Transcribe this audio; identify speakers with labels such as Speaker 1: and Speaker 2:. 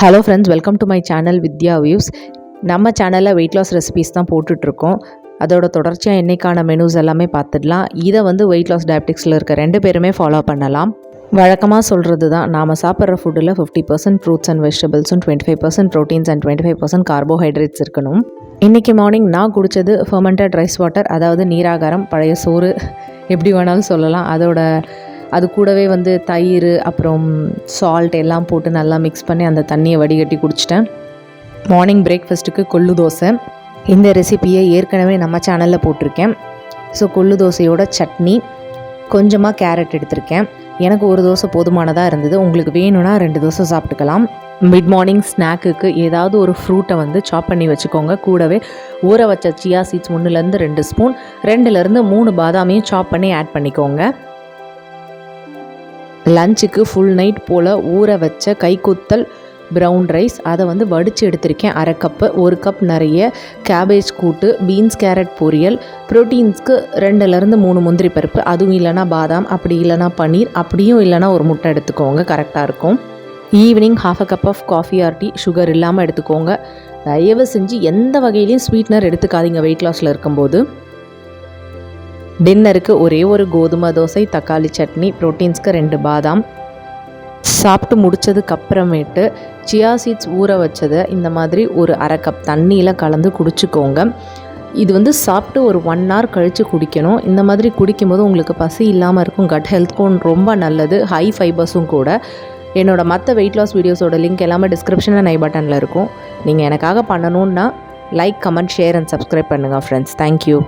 Speaker 1: Hello friends welcome to my channel Vidya views நம்ம சேனலில் weight loss recipes தான் போட்டுட்ருக்கோம். அதோட தொடர்ச்சியாக என்னைக்கான மெனூஸ் எல்லாமே பார்த்துடலாம் இதை வந்து வெயிட் லாஸ் டயபெட்டிக்ஸில் இருக்க ரெண்டு பேருமே ஃபாலோ பண்ணலாம். வழக்கமாக சொல்கிறது தான் நாம் சாப்பிட்ற ஃபுட்டில் fifty percent fruits and வெஜிடபிள்ஸும் twenty five percent proteins and twenty five percent carbohydrates இருக்கணும். இன்றைக்கி மார்னிங் நான் குடித்தது ஃபெர்மெண்டட் ரைஸ் வாட்டர் அதாவது நீராகாரம் பழைய சோறு எப்படி வேணாலும் சொல்லலாம். அதோட அது கூடவே வந்து தயிர் அப்புறம் சால்ட் எல்லாம் போட்டு நல்லா மிக்ஸ் பண்ணி அந்த தண்ணியை வடிகட்டி குடிச்சிட்டேன். மார்னிங் பிரேக்ஃபாஸ்ட்டுக்கு கொள்ளு தோசை. இந்த ரெசிபியை ஏற்கனவே நம்ம சேனலில் போட்டிருக்கேன். ஸோ கொள்ளு தோசையோட சட்னி கொஞ்சமாக கேரட் எடுத்திருக்கேன். எனக்கு ஒரு தோசை போதுமானதாக இருந்தது. உங்களுக்கு வேணும்னா ரெண்டு தோசை சாப்பிட்டுக்கலாம். மிட் மார்னிங் ஸ்நாக்குக்கு ஏதாவது ஒரு ஃப்ரூட்டை வந்து சாப் பண்ணி வச்சுக்கோங்க. கூடவே ஊற வச்ச சியா சீட்ஸ் ஒன்றுலேருந்து ரெண்டு ஸ்பூன் ரெண்டுலேருந்து மூணு பாதாமையும் சாப் பண்ணி ஆட் பண்ணிக்கோங்க. லஞ்சுக்கு ஃபுல் நைட் போல் ஊற வச்ச கைக்குத்தல் ப்ரௌன் ரைஸ் அதை வந்து வடித்து எடுத்திருக்கேன். அரை கப்பு ஒரு கப் நிறைய கேபேஜ் கூட்டு பீன்ஸ் கேரட் பொரியல் ப்ரோட்டீன்ஸ்க்கு ரெண்டுலேருந்து மூணு முந்திரி பருப்பு அதுவும் இல்லைனா பாதாம் அப்படி இல்லைனா பன்னீர் அப்படியும் இல்லைனா ஒரு முட்டை எடுத்துக்கோங்க கரெக்டாக இருக்கும். Evening half a cup of coffee or tea sugar இல்லாமல் எடுத்துக்கோங்க. தயவு செஞ்சு எந்த வகையிலையும் ஸ்வீட்னர் எடுத்துக்காதீங்க வெயிட் லாஸில் இருக்கும்போது. டின்னருக்கு ஒரே ஒரு கோதுமை தோசை தக்காளி சட்னி ப்ரோட்டீன்ஸ்க்கு ரெண்டு பாதாம். சாப்பிட்டு முடித்ததுக்கு அப்புறமேட்டு சியா சீட்ஸ் ஊற வச்சதை இந்த மாதிரி ஒரு அரை கப் தண்ணியில் கலந்து குடிச்சுக்கோங்க. இது வந்து சாப்பிட்டு ஒரு ஒன் ஹவர் கழித்து குடிக்கணும். இந்த மாதிரி குடிக்கும்போது உங்களுக்கு பசி இல்லாமல் இருக்கும். கட் ஹெல்த்க்கும் ரொம்ப நல்லது. ஹை ஃபைபர்ஸும் கூட. என்னோடய மற்ற வெயிட் லாஸ் வீடியோஸோட லிங்க் எல்லாமே டிஸ்கிரிப்ஷனில் நை பட்டனில் இருக்கும். நீங்கள் எனக்காக பண்ணணுன்னா like comment share and subscribe பண்ணுங்கள் ஃப்ரெண்ட்ஸ் தேங்க்யூ